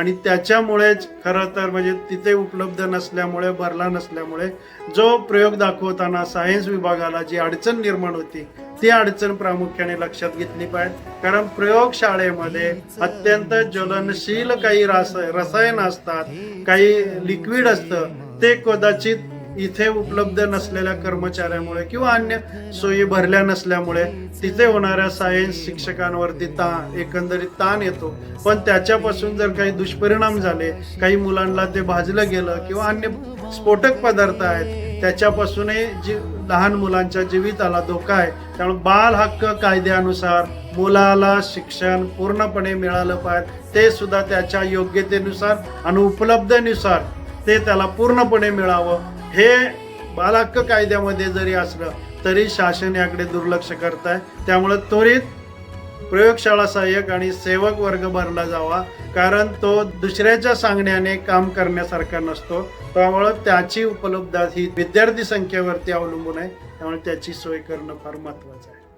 आणि त्याच्यामुळेच खरं तर म्हणजे तिथे उपलब्ध नसल्यामुळे भरला नसल्यामुळे जो प्रयोग दाखवताना सायन्स विभागाला जी अडचण निर्माण होती ती अडचण प्रामुख्याने लक्षात घेतली पाहिजे. कारण प्रयोगशाळेमध्ये अत्यंत ज्वलनशील काही रास रसायन असतात काही लिक्विड असतं ते कदाचित इथे उपलब्ध नसलेल्या कर्मचाऱ्यामुळे किंवा अन्य सोयी भरल्या नसल्यामुळे तिथे होणाऱ्या सायन्स शिक्षकांवरती ताण एकंदरीत ताण येतो. पण त्याच्यापासून जर काही दुष्परिणाम झाले काही मुलांना ते भाजलं गेलं किंवा अन्य स्फोटक पदार्थ आहेत त्याच्यापासूनही जी लहान मुलांच्या जीविताला धोका आहे त्यामुळे बाल हक्क कायद्यानुसार मुलाला शिक्षण पूर्णपणे मिळालं पाहिजे ते सुद्धा त्याच्या योग्यतेनुसार आणि उपलब्धतेनुसार ते त्याला पूर्णपणे मिळावं हे बालहक्क कायद्यामध्ये जरी असलं तरी शासन याकडे दुर्लक्ष करत आहे त्यामुळं त्वरित प्रयोगशाळा सहाय्यक आणि सेवक वर्ग भरला जावा कारण तो दुसऱ्याच्या सांगण्याने काम करण्यासारखा नसतो. त्यामुळं त्याची उपलब्धता ही विद्यार्थी संख्येवरती अवलंबून आहे. त्यामुळे त्याची सोय करणं फार महत्वाचं आहे.